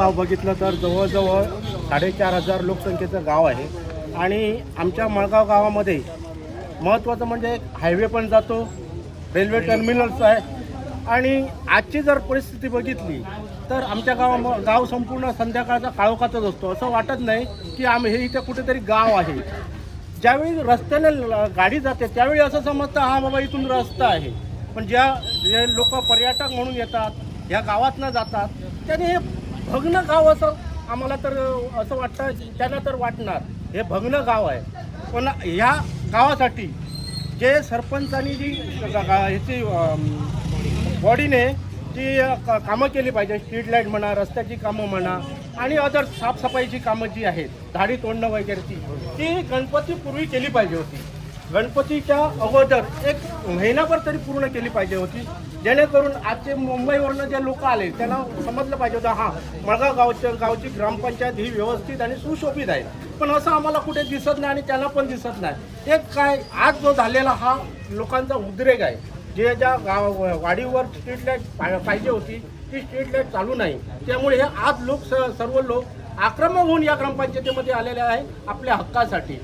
गाव बघितलं तर जवळजवळ साडेचार हजार लोकसंख्येचं गाव आहे. आणि आमच्या मळगाव गावामध्ये महत्त्वाचं म्हणजे हायवे पण जातो रेल्वे टर्मिनल्स आहे आणि आजची जर परिस्थिती बघितली तर आमच्या गावा गाव संपूर्ण संध्याकाळचा काळोखातच असतो. असं वाटत नाही की आम्ही हे इथे कुठेतरी गाव आहे. ज्यावेळी रस्त्याने गाडी जाते त्यावेळी असं समजतं हा बाबा इथून रस्ता आहे. पण ज्या जे लोक पर्यटक म्हणून येतात ह्या गावातनं जातात त्याने हे भग्न गाव असं आम्हाला तर असं वाटतं त्यांना तर वाटणार. हे भग्न गाव आहे. पण ह्या गावासाठी जे सरपंचांनी जी ह्याची बॉडीने जी कामं केली पाहिजे स्ट्रीट लाइट म्हणा रस्त्याची कामं म्हणा आणि अदर साफसफाईची कामं जी आहेत झाडी तोडणं वगैरेची ती गणपतीपूर्वी केली पाहिजे होती. गणपतीच्या अगोदर एक महिनाभर तरी पूर्ण केली पाहिजे होती. जेणेकरून आजचे मुंबईवरनं जे लोक आले त्यांना समजलं पाहिजे होतं हां मळगाव गावच्या गावची ग्रामपंचायत ही व्यवस्थित आणि सुशोभित आहे. पण असं आम्हाला कुठे दिसत नाही आणि त्यांना पण दिसत नाही. एक काय आज जो झालेला हा लोकांचा उद्रेक आहे जे ज्या गाव वाडीवर स्ट्रीट लाइट पा- पाहिजे होती ती स्ट्रीट लाइट चालू नाही. त्यामुळे हे आज लोक स- सर्व लोक आक्रमक होऊन या ग्रामपंचायतीमध्ये आलेले आहे आपल्या हक्कासाठी.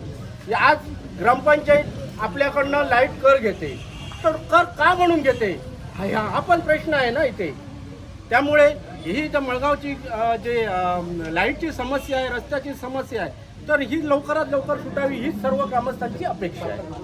आज ग्रामपंचायत आपल्याकडनं लाइट कर घेते. तर कर का म्हणून घेते? हा ह्या- हा पण प्रश्न आहे ना इथे. त्यामुळे ही त्या मळगावची जे लाईटची समस्या आहे रस्त्याची समस्या आहे तर ही लवकरात लवकर सुटावी हीच सर्व ग्रामस्थांची अपेक्षा आहे.